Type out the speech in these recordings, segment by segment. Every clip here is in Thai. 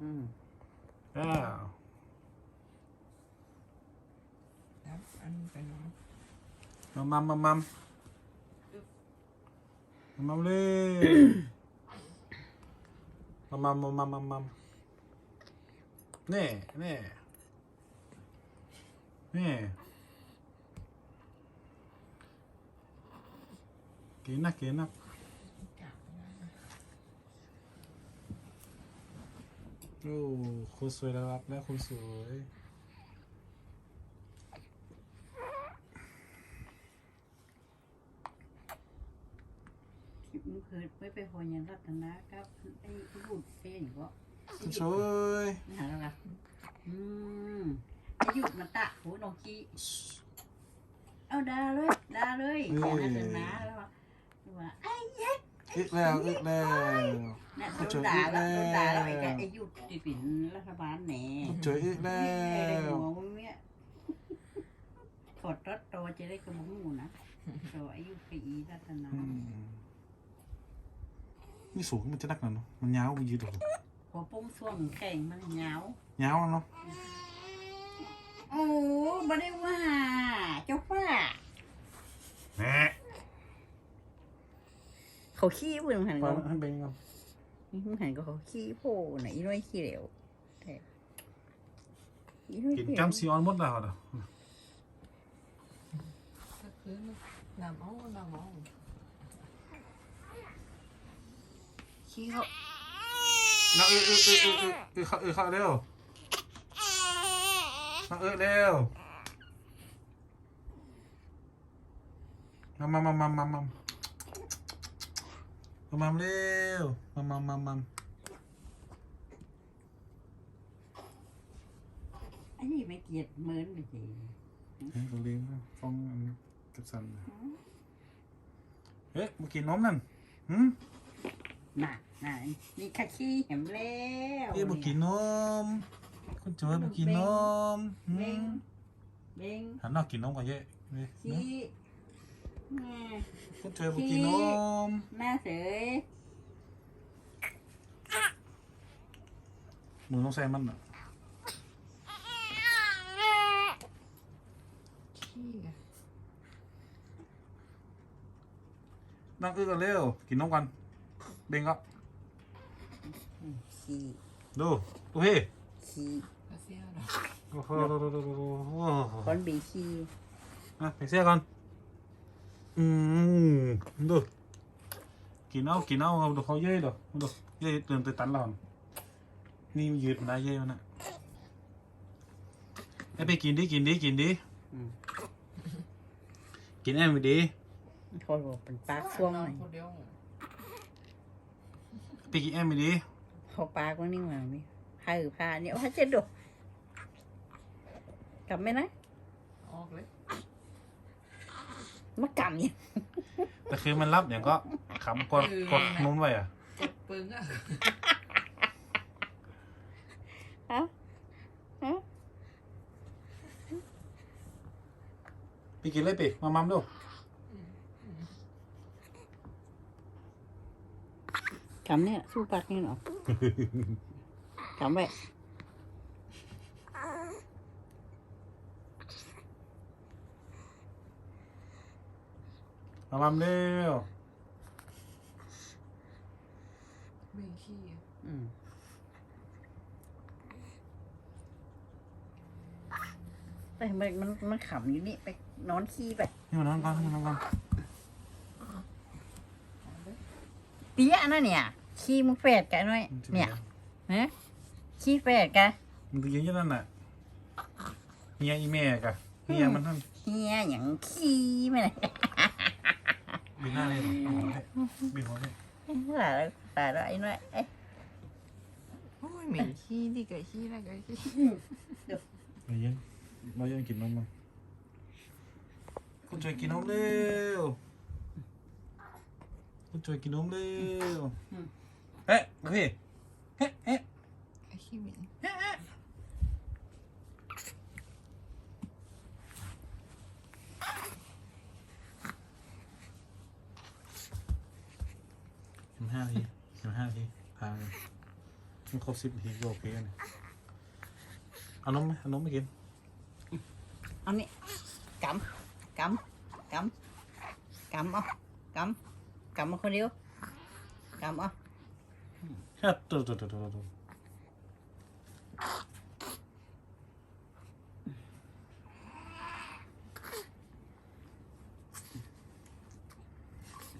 Ừ. À. Mm. Yeah. Mâm mâm mâm mâm. Mâm lên. mâm mâm mâm mâm mâm mâm. Nè, nè. Nè. Kín nắp kín nắp. โอ้คุณสวยแล้วครับแล้วคุณสวยมึงเคยไม่ไปพอยันรัตนากับไอ้บุญเป้อย่ก็คุณสวยหาแล้วล่ะอืมไอหยุดมาตะโหนองกี้เอาดาเลยดาเลยขอรัตนาแล้วว่าว่าไอ้เย็ด อีกแล้วอีกแล้วน่ะโดนด่าแล้วโดนด่าแล้วไอ้แกไอ้หยุดที่เป็นรัฐบาลแหน่เจออีกแล้ไอ้ได้วหัวมึงเนี่ยถอดรถโตจะได้กระมุงหมูนะโตอายุปีรัตนาอืมนี่สูงมันจะนักหนาเนาะมันยาวมันยืดหรอหัวปุ้งส่วงแข่งมันเหงายาวเนาะโอ้บ่ได้ว่าเจ้าป้า แหน่ เขาขี้เพิ่นหันปล่ก็อยมันให้เบ่งก่อนมึงหันก็เขาขี้โผล่ไหนอีน้อยขี้เหลวแต่อีน้อยกินขี้เหลวจำซีออนหมดแล้วเหรอก็คือน้ำเอาน้ำเอาขี้เขาน้าเออเออเออเออเออเออเข้าเออเข้าเร็วน้าเออเร็วมามามามามา มามามาเร็วมามามามาอันนี้ไม่เกลียดเหมือนเลยจีเฮ้ยเราเลี้ยงฟ้องอันนี้กับสันเอ๊ะมากินนมนั่นหืมน่ะน่ะนี่ข้าขี้เห็นแล้วเอ๊ะมากินนมคุณจอยมากินนมหืเบ่งมเบ่งหันนอกกินนมก่อนเยอะนี่ขี้ แม่คุณจอยมากินนมหน้าเสยหนูต้องใส่มันอะขี้อะนั่งอื้อกันเร็ว กินนมกันเบ่งก็ขี้ดูดูพี่ขี้ก็เสียดอกโอ้โหโอ้โหคนบีขี้อะไปเสียก่อน อืมดูกินเอากินเอาดูเขาเย้ยดูดูเย้ยเติมเติมตันเรานี่มันยืดมันได้เย้ยมันอะไอ้ไปกินดิกินดิกินดิอืมกินแอมไปดิเขาบอกเป็นปากช่วงหน่อยคนเดียวไปกินแอมไปดิเขาปากว่านี่มาไหมผ้าหรือผ้าเนี่ยว่าจะดูกลับไหมนะออกเลย มากำเนี่ยแต่คือมันรับอย่างก็ขำกดกดนุ้นไว้อะกดปึงอะฮะฮะไปกินเลยปีมามัมดูกำเนี่ยสู้ปากนี่หรอกำไว้ มามัมเร็วเบ่งขี้อะอืมไปมันมันมันขำอยู่นี่ไปนอนขี้ไปนี่มานอนก่อนนี่มานอนก่อนเปี้ยนะเนี่ย ขี้มึงแฝดกันหน่อยเนี่ยฮะขี้แฝดกันมันตัวเย็นอยังนั่นน่ะเฮียอีแม่กะเฮียมันท่านเฮียอย่างขี้ไม่เลย บินหน้าเลยหัวเลยบินหัวเลยตาแล้วตายแล้วไอ้น้อยเอ้ยโอ้ยเหม็นขี้ดิกิดขี้อะไรเกิดขี้เราเย็นเราเย็นกินนมมั้งคุณจอยกินนมเร็วคุณจอยกินนมเร็วเอ๊ะพี่เอ๊ะเอ๊ะไอ้ขี้เหม็น สิบห้าทีสิบห้าทีพาไป มัน ครบสิบนาทีก็โอเคนะเอานมไหมเอานมไม่กินเอานี่กำกำกำกำเอากำกำมาคนเดียวกำเอาแค่ตัวตัวตัวตัวตัว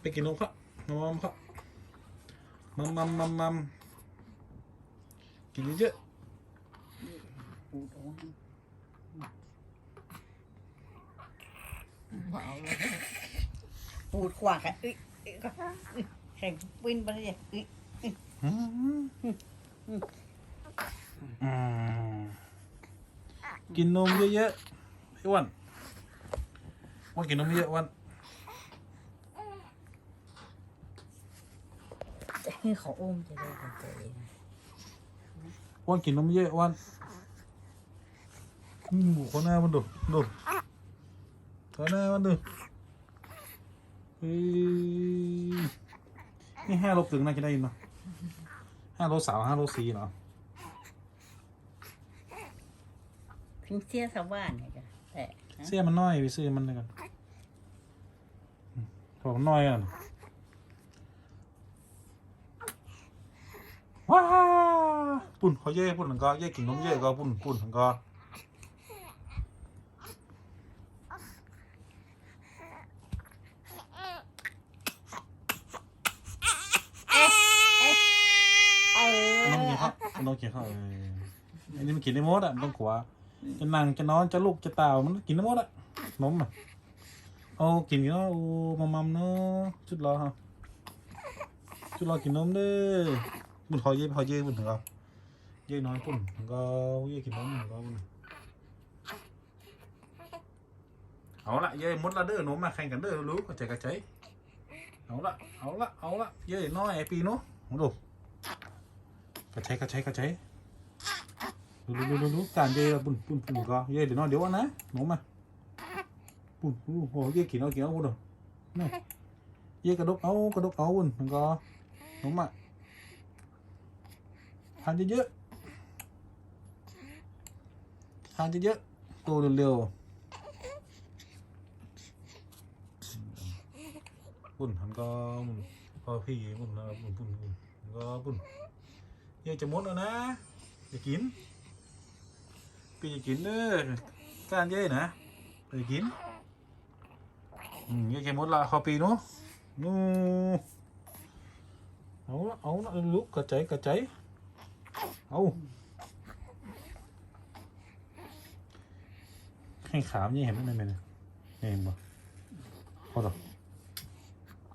ไปกินนมครับมัมมัมครับมัมมัมมัมมัม กินเยอะปูโอ้ยเมาเลยปูดขวากอะอึ๊ยอึ๊ยก็อึ๊ยแข่งปิ้นไปเลยอึ๊ยๆอืมอืมกินนมเยอะๆไอ้อ้วันอ้วันกินนมเยอะอ้วันให้เขาอุ้มจะได้เข้าใจนะ อ้วันกินนมเยอะอ้วันอืมขอหน้ามันดูดูขอหน้ามันดูเฮ้ยนี่ห้าโลกึ่งน่าจะได้ยินเนาะห้าโลสาวห้าโลสี่เนาะพิงเสียสาวบ้านเนี่ยจ้ะแต่นะเสื้อมันน้อยไปซื้อมันเลยกันขอมันน้อยกันว้า ปุ่นเขาเย่ปุ่นหังก็เย่กินนมเย่ก็ปุ่นปุ่นหังก็น้องกินข้าวน้องกินข้าวอันนี้มันกินได้หมดอะมันต้องขวาจะนั่งจะนอนจะลุกจะตาวมันกินได้หมดอะนมอะเอากินกันเนาะโอ้มัมมัมเนาะจุดรอฮะจุดรอกินนมเด้อบุญเขาเย่เขาเย่บุญถึงก็เย่น้อยปุ่นงก็เย่กินนมถึงก็บุญเอาละเย่มดละเด้อนมมาแข่งกันเด้อรู้เข้าใจกันใจเอาละเอาละเอาละเย่น้อยไอปีเนาะดูกระใช้กระใช้กระใช้ดูดูดูดูดูการเย่ปุ่นปุ่นปุ่นก็เย่เดี๋ยวน้อยเดี๋ยวนะหนูมาปุ่นปุ่นโอ้เย่กินเอากินเอาปุ่นนี่เย่กระดกเอากระดกเอาปุ่นมันก็หนูมาทานเยอะๆ ทานเยอะๆโตเร็วๆปุ่นมันก็พอพี่ปุ่นแล้วปุ่นปุ่นปุ่นมันก็ปุ่นเย่จะมดแล้วนะอย่ากินพี่อย่ากินเด้อการเย่นะอย่ากินอืมเย่จะมดละขอปีเนาะนู่เอาละเอาละลุกกระใจกระใจเอา ให้ขามนี่เห็นไหมไม่เนี่ยเห็นปะพอดอก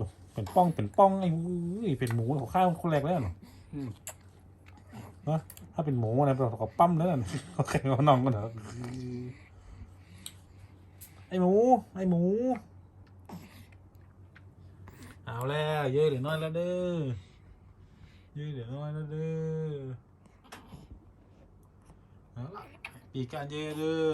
ดอกเป็นป้องเป็นป้องไอ้อุ้ยเป็นหมูเขาข้าวคนแรกแล้วเหรอถ้าเป็นหมูอะไรเราก็ปั้มแล้วกันโอเคเอาน้องกันเถอะไอหมู ไอหมู เอาแล้วเย่เหลือน้อยแล้วเด้อเย่เหลือน้อยแล้วเด้อเอาละปีกการเย่เด้อ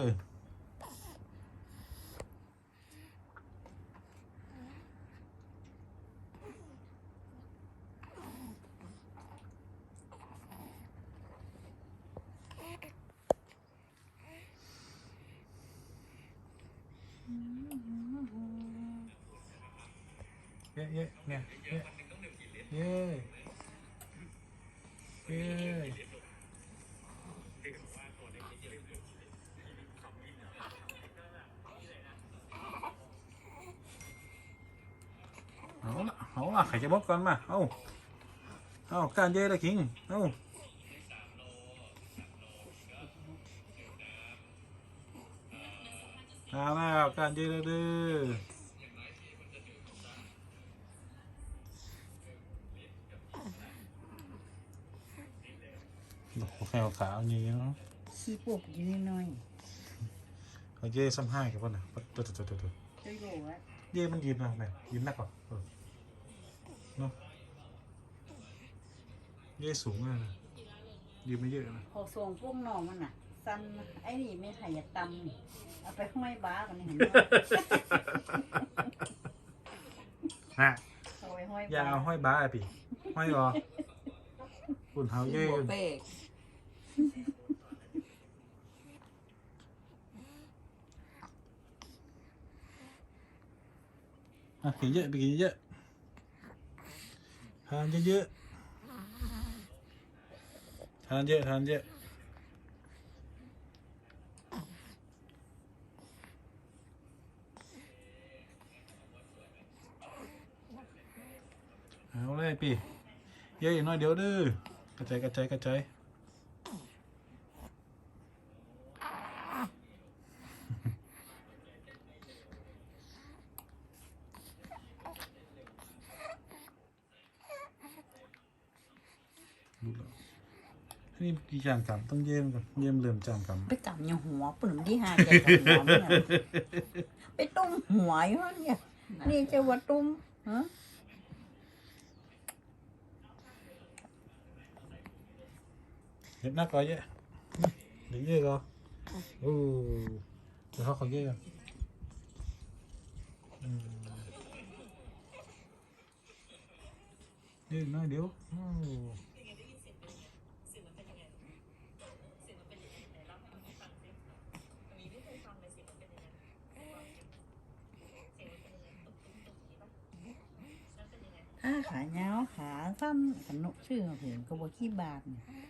เย่เย่เนี่ยเย่เย่เย่เอาละเอาละใครจะบอกก่อนมาเอาเอาการเย่ละคิงเอาเอาแล้วการเย่ละเด้อ โอ้โหแค่ขาวอย่างนี้เนาะขี้ปวกอยู่นิดหน่อยเอาเย่ซ้ำห้ากับพ่นนะตัวตัวตัวตัวช่วยดูไว้เย่มันยืนนะไหนยืนหนักกว่าเออเนาะเย่สูงเลยนะยืนไม่เยอะนะพอส่งพวกน้องมันอะสั้นนะไอ้นี่ไม่หายาตำนี่เอาไปห้อยบ้ากันนี่เห็นไหมฮะเอาไปห้อยอย่าบ้าเอาห้อยบ้าไอ้ปีห้อยก่อปุ่นเท้าเย่หัวเป๊ก อะกินเยอะไปกินเยอะทานเยอะๆทานเยอะทานเยอะเอาเลยปีเยอะอีกหน้อยเดี๋ยวเด้อกระจายกระจายกระจายดูแล้วนี่กี่ จานกำต้องเยี่ยมก่อนเยี่ยมเริ่มจานกำไปกำยังหัวปุ่นที่หาแกกับหัวเนี่ยไปตุ้มหัวอยู่เนี่ยนี่จะว่าตุ้มฮะเห็นหน้าก่อนเยอะเดี๋ยวเยอะก่อนโอ้เดี๋ยวเขาขอเยอะก่อนอืมเยอะหน้อยเดี๋ยว ชื่อขาเงาวขาสั้นขนกชื่อเห็นก็บขี้บาทเนี่ย